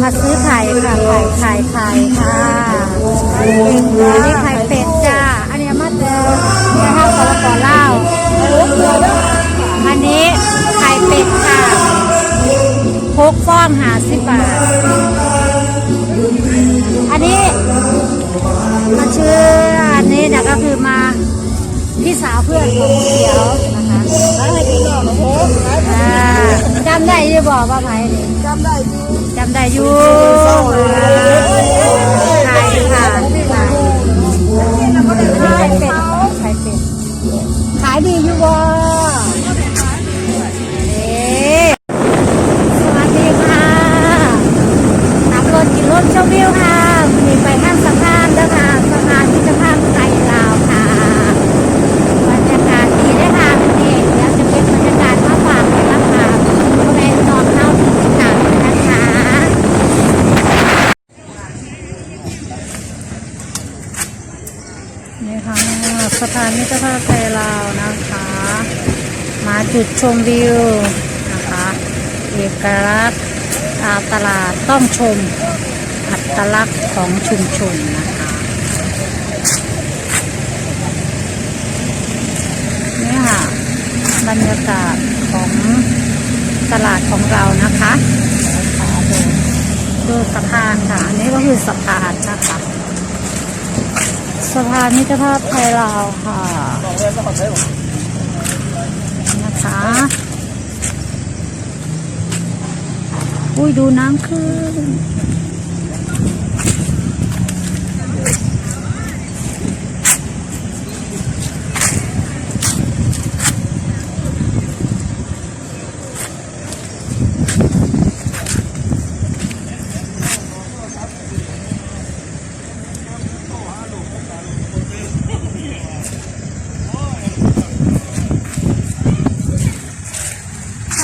มาซื้อไข่ค่ะไข่ไข่ไข่ค่ะอันนี้ไข่เป็ดจ้า อันนี้มาเจอนะคะสปปลาวอันนี้ไข่เป็ดค่ะพกฟองหาสิบบาท อันนี้มาชื่ออันนี้เนี่ยก็คือมาพี่สาวเพื่อนของเขียวนะคะให้พี่น้องโอ้อ่าจำได้ยี่บอกว่าไผ่จำได้ดี จำได้อยู่ไข่ค่ะไข่เป็ดไข่เป็ดขายดีอยู่บ่เอ๊ะสวัสดีค่ะขับรถกินรถชมวิวค่ะวันนี้ไปข้างสะพานเด้อค่ะสะพานมิตรภาพไทยลาวค่ะบรรยากาศดีเด้อค่ะวันนี้เดี๋ยวจะเป็นบรรยากาศมาฝากกันแล้วค่ะก็แม่นอนเข้าถึงสามนะคะ นี่ค่ะสะพานมิตรภาพไทยลาวนะคะ มาจุดชมวิวนะคะเอกลักษณ์ตลาดต้องชม อัตลักษณ์ของชุมชนนะคะนี่ค่ะบรรยากาศของตลาดของเรานะคะดูสะพานค่ะ อันนี้ก็คือสะพานนะคะ สะพานมิตรภาพไทยลาวค่ะนะคะอุ้ยดูน้ำขึ้น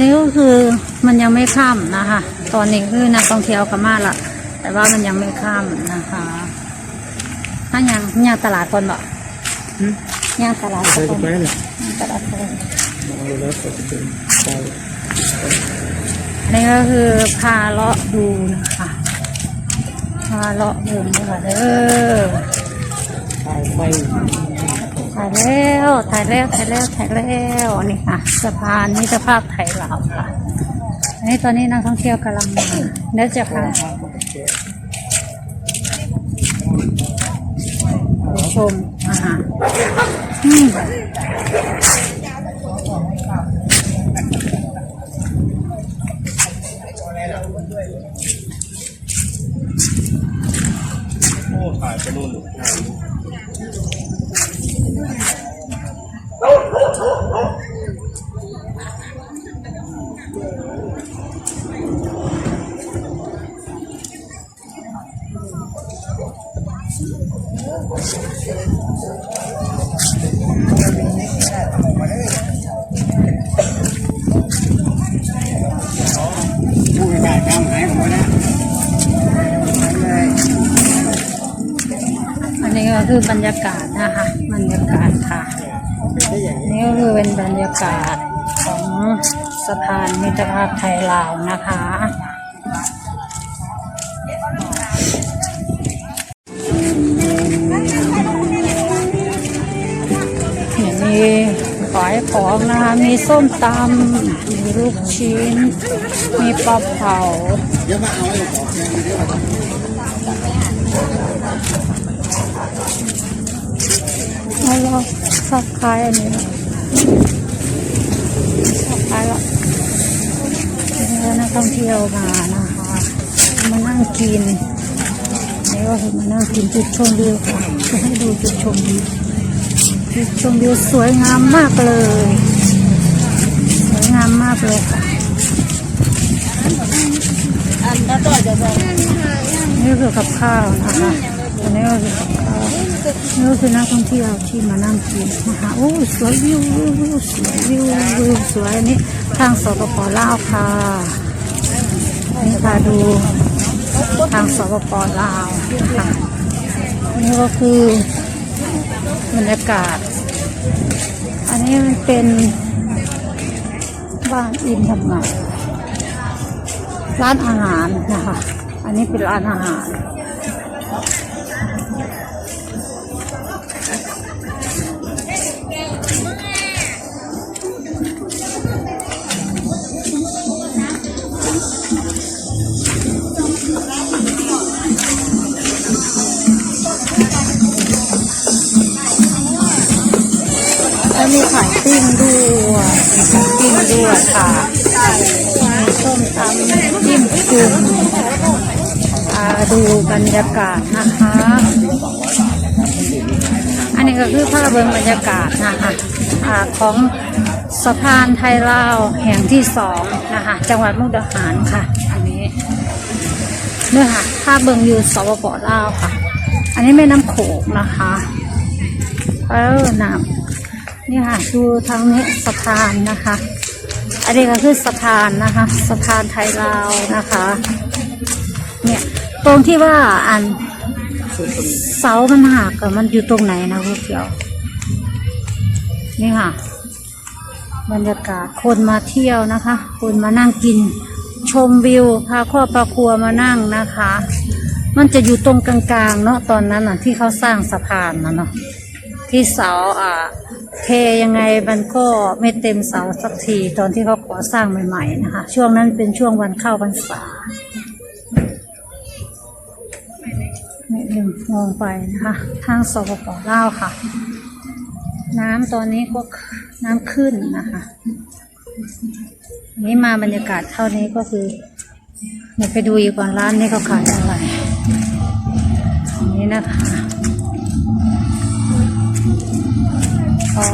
นนี้ก็คือมันยังไม่ค่ำนะคะ ตอนนี้คือนักท่องเที่ยวกมาละแต่ว่ามันยังไม่ค่ำนะคะถ้ายังยังตลาดก่อนบ่ยังตลาดก่ใช้อนกาแฟเนี่ยยังตลาดก่อนมองดูแล้วก็จะเป็นใช่อันนี้ก็คือพาเลาะดูนะคะพาเลาะดูนะคะเด้อใช่ไม่ ถ่ายแล้วถ่ายแล้วถ่ายแล้วถ่ายแล้วนี่ค่ะสะพานมิตรภาพไทยลาวค่ะอันนี้ตอนนี้นักท่องเที่ยวกำลังมาเดี๋ยวจะพาไปชมอาหารอืมโอ้ถ่ายไปนู่น อันนี้ก็คือบรรยากาศนะคะบรรยากาศค่ะนี่ก็คือเป็นบรรยากาศของสะพานมิตรภาพไทยลาวนะคะายของนะคะ มีส้มตำมีลูกชิ้น มีปลาเผาเอาเนี่ยเดี๋ยวมาแล้วเราชอบคล้ายอันนี้นะชอบคล้ายละแล้วนักท่องเที่ยวมานะคะมานั่งกินนี่ก็คือมานั่งกินจุดชมวิวค่ะจะให้ดูจุดชมวิว ชมวิวสวยงามมากเลย สวยงามมากเลยค่ะนี่คือกับข้าวนะคะอันนี้ก็คือกับข้าวนี่ก็คือนักท่องเที่ยวที่มานั่งกินนะคะโอ้สวยวิววิววิวสวยวิววิวสวยอันนี้ทางสปปลาวค่ะนี่ค่ะดูทางสปปลาวค่ะนี่ก็คือ รรยากาศ อันนี้มันเป็นบ้านอินทำงานร้านอาหารนะคะ อันนี้เป็นร้านอาหาร ค่ะส้มตำจิ้มจุ่มดูบรรยากาศนะคะ อันนี้ก็คือภาพเบิงบรรยากาศนะคะอ่าของสะพานไทยลาวแห่งที่สองนะคะจังหวัดมุกดาหารค่ะ อันนี้เนื้อหาภาพเบิงอยู่สปปลาวค่ะ อันนี้แม่น้ำโขงนะคะเออน้ำ นี่ค่ะดูทางนี้สะพานนะคะ อันนี้ก็คือสะพานนะคะสะพานไทยลาวนะคะ เนี่ยตรงที่ว่าอันเสามันหักมันอยู่ตรงไหนนะพวกเกี่ยว นี่ค่ะ บรรยากาศคนมาเที่ยวนะคะ คนมานั่งกิน ชมวิวพาครอบครัวมานั่งนะคะ มันจะอยู่ตรงกลางๆ เนาะตอนนั้นอะที่เขาสร้างสะพานนะเนาะที่เสาอ่า เทยังไงมันก็ไม่เต็มเสาสักทีตอนที่เขาก่อสร้างใหม่ๆนะคะ ช่วงนั้นเป็นช่วงวันเข้าพรรษานี่หนึ่งมองไปนะคะทางสปปลาวค่ะ น้ำตอนนี้ก็น้ำขึ้นนะคะนี้มาบรรยากาศเท่านี้ก็คือเดี๋ยวไปดูอีกก่อนร้านนี้เขาขายอะไรนนี้นะคะ ก็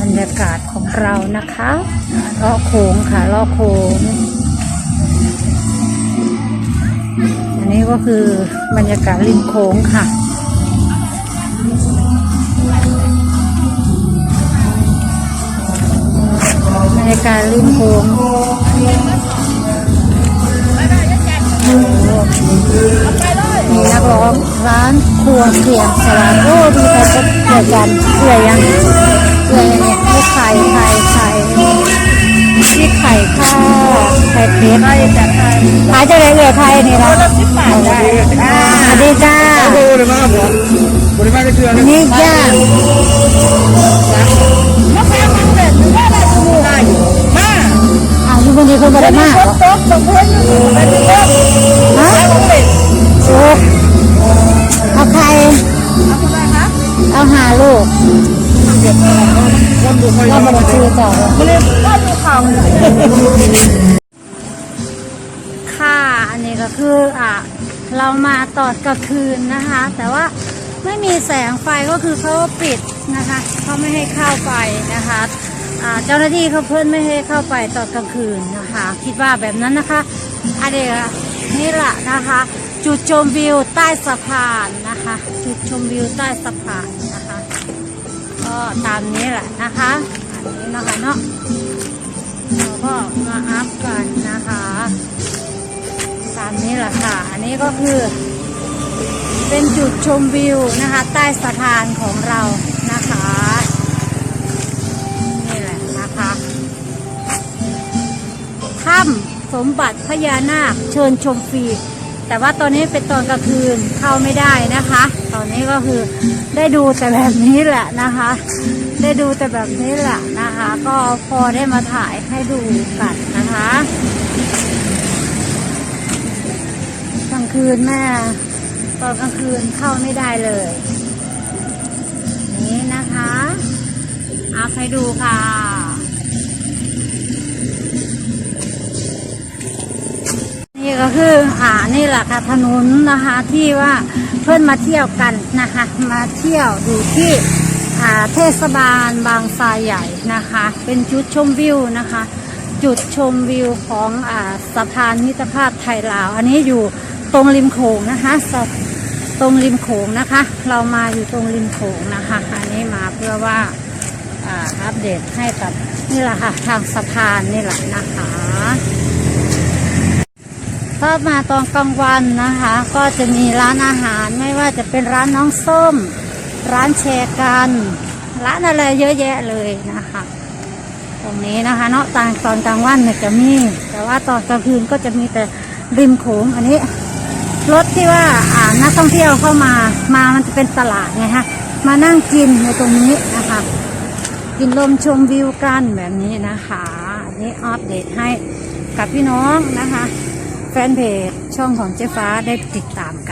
บรรยากาศของเรานะคะลาะโขงค่ะลาะโขงอันนี้ก็คือบรรยากาศริมโขงค่ะบรรยากาศริมโขง มีนักร้องร้านครัวเสียงสลาโอ้ดูแต่ก็เกี่ยวกันเกลือยังเกลือยังเนี่ยไม่ไข่ไข่ไข่นี่ไข่ข้าวไข่เป็ดขายจะได้เหลือไข่นี่นะสิบบาทได้สวัสดีจ้าโอ้เลยมาบผมบริมาได้เชื่อนะนี่ย่างมาแพงมันเด็ดว่าได้าอ่าอยู่คนเดียวคนบ่ได้มากเหรอโต๊ะสมบูรณ์อยู่ในเรื่องฮะ ของเอาใครเอาหาลูกเราไม่ได้ซื้อต่อเลยมาเรียกว่าดูข่าค่ะ อันนี้ก็คืออะเรามาตอนกลางคืนนะคะ แต่ว่าไม่มีแสงไฟก็คือเขาปิดนะคะเขาไม่ให้เข้าไปนะคะเจ้าหน้าที่เขาเพิ่นไม่ให้เข้าไปตอนกลางคืนนะคะ คิดว่าแบบนั้นนะคะอันนี้นี่แหละนะคะ จุดชมวิวใต้สะพานนะคะ จุดชมวิวใต้สะพานนะคะ ก็ตามนี้แหละนะคะ อันนี้นะคะเนาะเราก็มาอัพกันนะคะ ตามนี้แหละค่ะ อันนี้ก็คือ เป็นจุดชมวิวนะคะ ใต้สะพานของเรานะคะนี่แหละนะคะถ้ำสมบัติพญานาคเชิญชมฟรี แต่ว่าตอนนี้เป็นตอนกลางคืนเข้าไม่ได้นะคะ ตอนนี้ก็คือได้ดูแต่แบบนี้แหละนะคะ ได้ดูแต่แบบนี้แหละนะคะ ก็พอได้มาถ่ายให้ดูกันนะคะกลางคืนแม่ตอนกลางคืนเข้าไม่ได้เลย นี่นะคะเอาให้ดูค่ะ นี่ก็ คืออ่านี่แหละค่ะถนนนะคะที่ว่าเพื่อนมาเที่ยวกันนะคะมาเที่ยวดูที่อ่าเทศบาลบางทรายใหญ่นะคะ เป็นจุดชมวิวนะคะ จุดชมวิวของอ่าสะพานมิตรภาพไทยลาว อันนี้อยู่ตรงริมโขงนะคะตรงริมโขงนะคะ เรามาอยู่ตรงริมโขงนะคะอันนี้มาเพื่อว่าอ่าอัปเดตให้กับนี่แหละค่ะทางสะพานนี่แหละนะคะ ถ้ามาตอนกลางวันนะคะ ก็จะมีร้านอาหารไม่ว่าจะเป็นร้านน้องส้ม ร้านแชร์กัน ร้านอะไรเยอะแยะเลยนะคะ ตรงนี้นะคะ เนาะตอนตอนกลางวันเนี่ยจะมี แต่ว่าตอนกลางคืนก็จะมีแต่ริมโขงอันนี้รถที่ว่าอ่านักท่องเที่ยวเข้ามามามันจะเป็นตลาดไงฮะมานั่งกินในตรงนี้นะคะ กินลมชมวิวกันแบบนี้นะคะอันนี้อัปเดตให้กับพี่น้องนะคะ แฟนเพจช่องของเจ๊ฟ้าได้ติดตามกัน